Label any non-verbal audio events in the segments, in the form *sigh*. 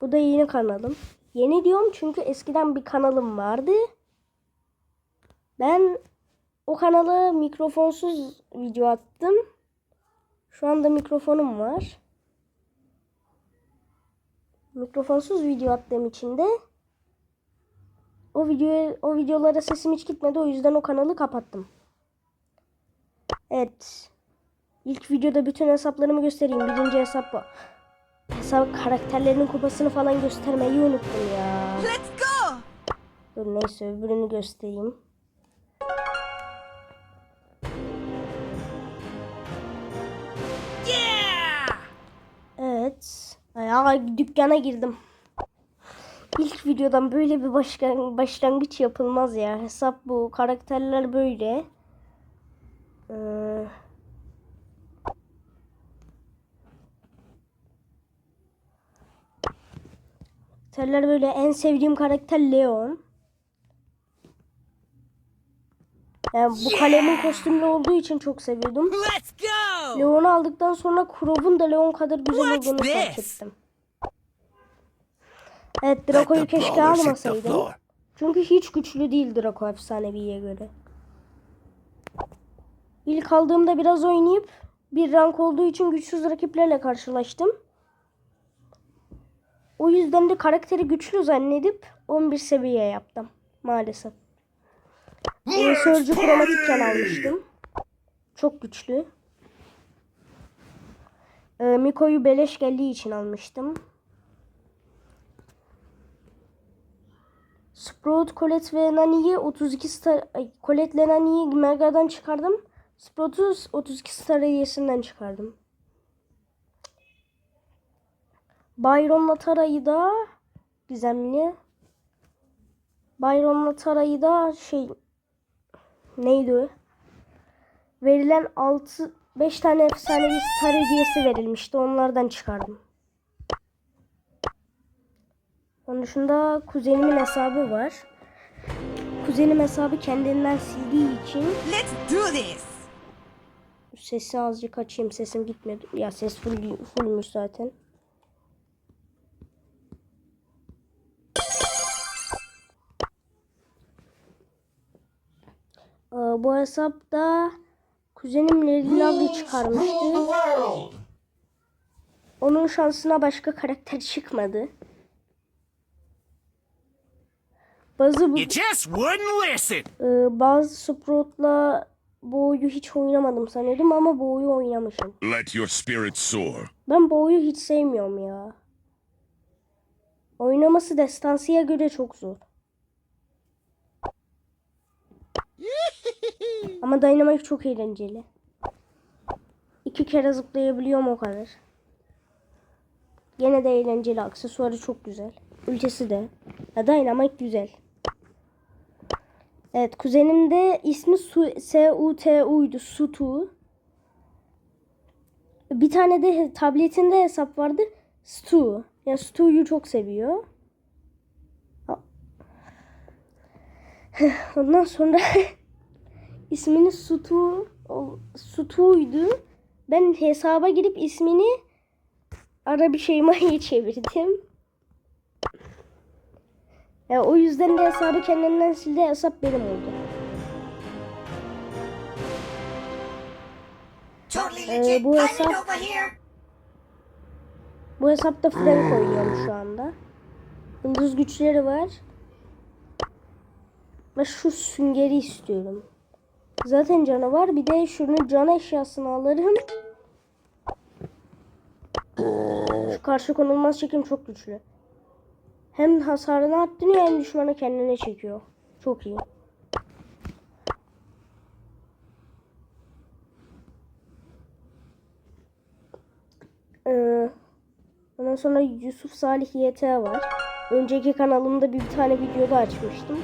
Bu da yeni kanalım. Yeni diyorum çünkü eskiden bir kanalım vardı. Ben o kanala mikrofonsuz video attım. Şu anda mikrofonum var. Mikrofonsuz video attığım için de o video o videolara sesim hiç gitmedi. O yüzden o kanalı kapattım. Evet. İlk videoda bütün hesaplarımı göstereyim. Birinci hesap bu. Hesap karakterlerinin kupasını falan göstermeyi unuttum ya. Let's go! Dur neyse öbürünü göstereyim. Yeah! Evet. Ya dükkana girdim. İlk videodan böyle bir başkan- başlangıç yapılmaz ya. Hesap bu. Karakterler böyle. Ee, karakterler böyle. En sevdiğim karakter Leon. Yani bu kalemin kostümlü olduğu için çok seviyordum. Leon'u aldıktan sonra Krov'un da Leon kadar güzel olduğunu fark ettim. Evet Draco'yu keşke almasaydım. Çünkü hiç güçlü değil Draco efsaneviye göre. İlk aldığımda biraz oynayıp bir rank olduğu için güçsüz rakiplerle karşılaştım. O yüzden de karakteri güçlü zannedip 11 seviye yaptım maalesef. Ee, Surge'ü kromatikken almıştım. Çok güçlü. Ee, Miko'yu beleş geldiği için almıştım. Sprout, Colette ve Nani'yi 32 star... Ay, Colette ile Nani'yi Mega'dan çıkardım. Sprout'u 32 star hediyesinden çıkardım. Byron'la Tara'yı da gizemli. Byron'la Tara'yı da şey neydi o? Verilen 6 5 tane efsanevi star hediyesi verilmişti. Onlardan çıkardım. Onun dışında kuzenimin hesabı var. Kuzenim hesabı kendinden sildiği için Let's do this! sesi azıcık açayım. Sesim gitmedi. Ya ses full, fullmüş zaten. Ee, bu hesapta kuzenim Lady Lovely çıkarmıştı. Onun şansına başka karakter çıkmadı. Bazı bu, You just wouldn't listen! Ee, bazı Sprout'la Bo'yu hiç oynamadım sanıyordum ama Bo'yu oynamışım. Let your spirit soar. Ben Bo'yu hiç sevmiyorum ya. Oynaması destansıya göre çok zor. *laughs* ama Dynamite çok eğlenceli. İki kere zıplayabiliyorum o kadar. Gene de eğlenceli. Aksesuarı çok güzel. Ülkesi de. Ya Dynamite güzel. Evet kuzenim de ismi Su, S-U-T-U'ydu. Sutu. Bir tane de tabletinde hesap vardı. Stu. Yani Stu'yu çok seviyor. *laughs* Ondan sonra *laughs* ismini Sutu Sutu'ydu. Ben hesaba girip ismini Arabi Şeyma'ya *laughs* çevirdim. Ya o yüzden de hesabı kendinden sildi. Hesap benim oldu. Ee, bu hesap bu hesapta Frank oynuyorum şu anda. Yıldız güçleri var. Ve şu süngeri istiyorum. Zaten canavar. Bir de şunu can eşyasını alırım. Şu karşı konulmaz çekim çok güçlü. Hem hasarını arttırıyor hem düşmanı kendine çekiyor. Çok iyi. Ee, ondan sonra Yusuf Salih YT var. Önceki kanalımda bir tane videoda açmıştım.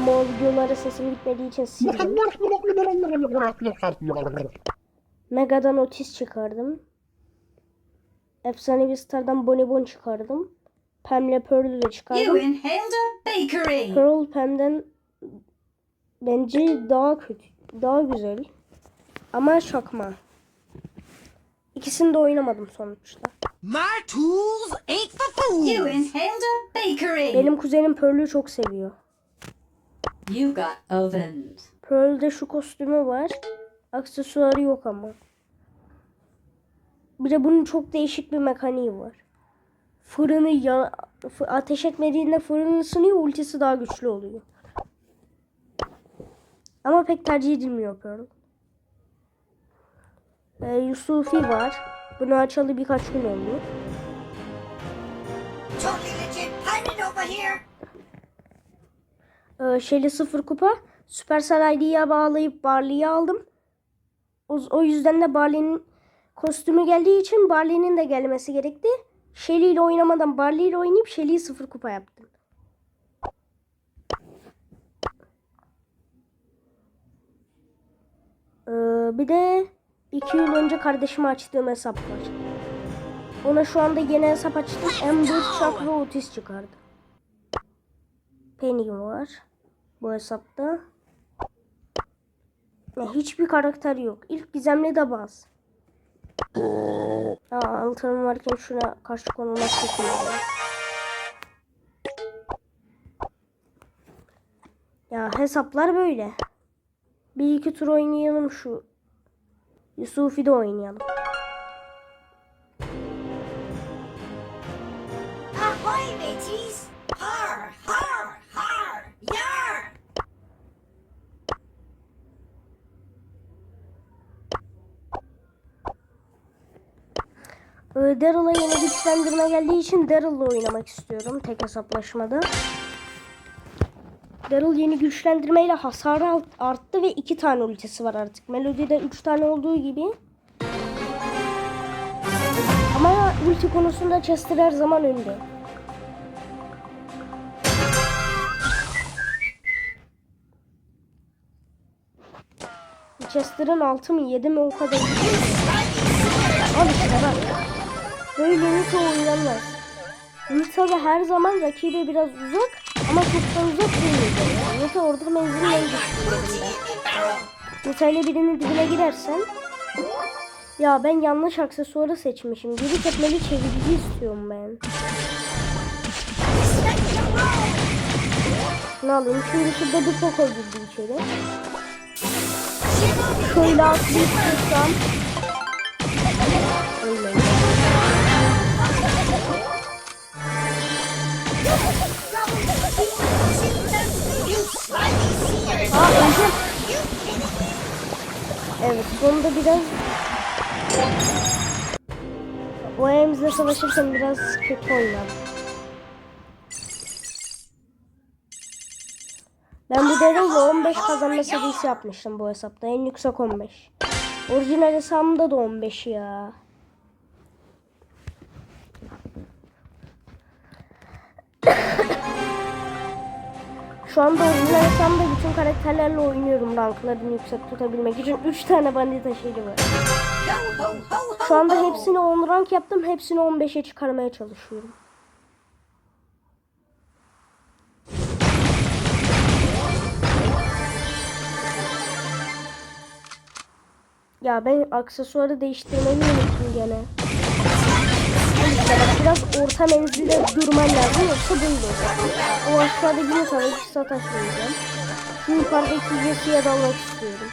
Ama o videolara sesim gitmediği için sildim. Mega'dan Otis çıkardım. Efsanevi Star'dan Bonibon çıkardım. Pam'le Pearl'ü de You çıkardım. inhaled a bakery. Pearl Pam'den bence daha kötü, daha güzel. Ama şakma. İkisini de oynamadım sonuçta. My tools ain't for fools. You inhaled a bakery. Benim kuzenim Pearl'ü çok seviyor. You got ovens. Pearl'de şu kostümü var. Aksesuarı yok ama. Bir de bunun çok değişik bir mekaniği var. Fırını ya ateş etmediğinde fırın ısınıyor, ultisi daha güçlü oluyor. Ama pek tercih edilmiyor Pearl. Ee, Yusufi var. Bunu açalı birkaç gün oldu. Totally legit pirate over here. Ee, Shelly 0 kupa. Supercell ID'ye bağlayıp Barley'i aldım. O, o yüzden de Barley'nin kostümü geldiği için Barley'nin de gelmesi gerekti. Shelly ile oynamadan Barley ile oynayıp Shelly'yi 0 kupa yaptım. Ee, bir de 2 yıl önce kardeşime açtığım hesap var. Ona şu anda yeni hesap açtım. M4 Chakra Otis çıkardı. Penny var bu hesapta. Ya, hiçbir karakter yok. İlk gizemli de baz. *coughs* Aa, altınım varken şuna karşı konulmak çekildi. Ya hesaplar böyle. Bir iki tur oynayalım şu. Yusufi de oynayalım. Daryl'a yeni güçlendirme geldiği için Daryl'la oynamak istiyorum tek hesaplaşmada. Daryl yeni güçlendirmeyle hasarı arttı ve iki tane ultisi var artık. Melody'de üç tane olduğu gibi. Ama ulti konusunda Chester her zaman önde. Chester'ın 6 mı 7 mi o kadar. Al işte bak. Böyle Nita oynanmaz. Nita da her zaman rakibe biraz uzak ama çok da uzak değil. Yani. Nita orada menzilin en güçlülerinde. Nita ile dibine girersen ya ben yanlış aksesuarı seçmişim. Geri tepmeli çevirici istiyorum ben. Ne alayım? Şimdi şurada bir Poco girdi içeri. Şöyle atlayıp tutsam. Aa öldüm. Evet sonunda biraz o elimizle savaşırken biraz kötü oynadım. Ben bu Daryl'la 15 kazanma serisi yapmıştım bu hesapta. En yüksek 15. Orijinal hesabımda da 15 ya. Şu anda orijinal hesabımda bütün karakterlerle oynuyorum ranklarını yüksek tutabilmek için. 3 tane bandita şeyi var. Şu anda hepsini 10 rank yaptım. Hepsini 15'e çıkarmaya çalışıyorum. Ya ben aksesuarı değiştirmeyi unuttum gene. İşte bak biraz orta menzilde durman lazım yoksa böyle olur. O aşağıda bir tane iki sataşmayacağım. Şu yukarıdaki Jesse'ye dalmak istiyorum.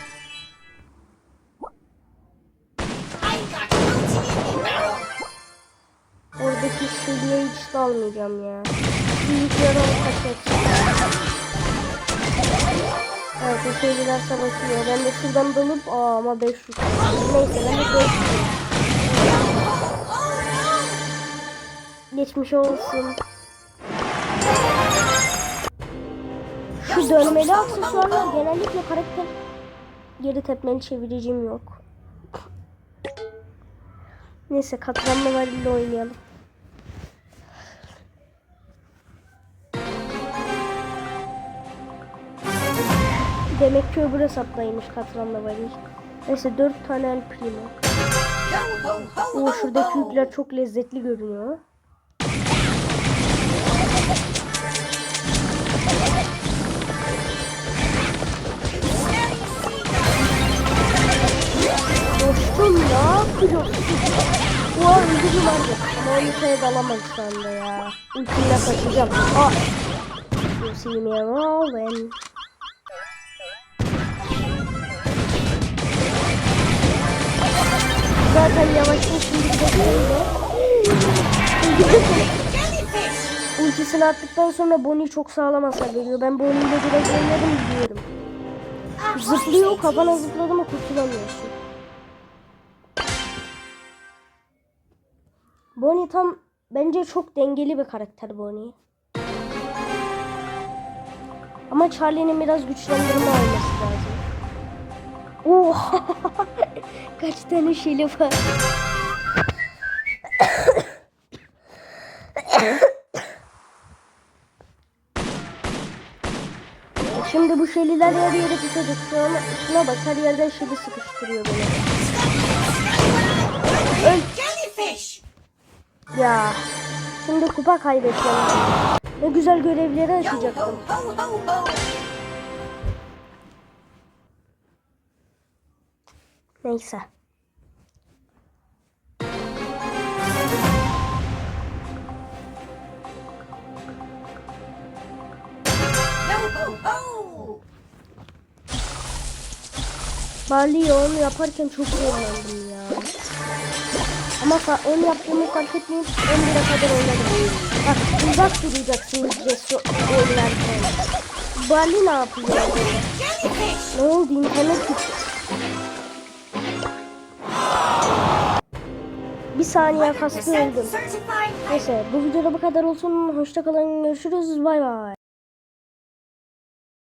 Oradaki şeyliğe hiç dalmayacağım ya. Büyük yaralı kaçak. Evet o şeyler savaşıyor. Ben de şuradan dalıp aa ama 500. Neyse ben de 500. Geçmiş olsun. Şu dönmeli aksesuarlar genellikle karakter geri tepmeli çeviricim yok. Neyse katranlı varille oynayalım. Demek ki öbür hesaptaymış katranlı varil. Neyse 4 tane el primo. Oo şuradaki yükler çok lezzetli görünüyor. Dostum ne yapıyorsun? Oha öldürdüm abi. Monika'ya dalamaz şu anda ya. Ultimle kaçacağım. Ah. You see me rolling. Zaten yavaşın şimdi de! Ultisini attıktan sonra Bonnie çok sağlam hasar veriyor. Ben Bonnie ile biraz oynadım biliyorum. Zıplıyor kafana zıpladı mı kurtulamıyorsun. Bonnie tam bence çok dengeli bir karakter Bonnie. Ama Charlie'nin biraz güçlendirme olması lazım. Oha! *laughs* Kaç tane şeyli var. *coughs* Şimdi bu şeliler yer yere tutacak şu an. Şuna bak her yerden şeli sıkıştırıyor beni. Öl. Ya. Şimdi kupa kaybedeceğim. Ne güzel görevleri açacaktım. Neyse. Onu yaparken çok zorlandım ya. Ama onu yaptığımı fark etmeyip 11'e kadar oynadım. Bak uzak duracaksınız Cesu oynarken. Barley ne yapıyor? Jellyfish! Ne oldu internet gitti. Bir saniye kastı 100% öldüm. Neyse bu videoda bu kadar olsun. Hoşçakalın. Görüşürüz. Bay bay.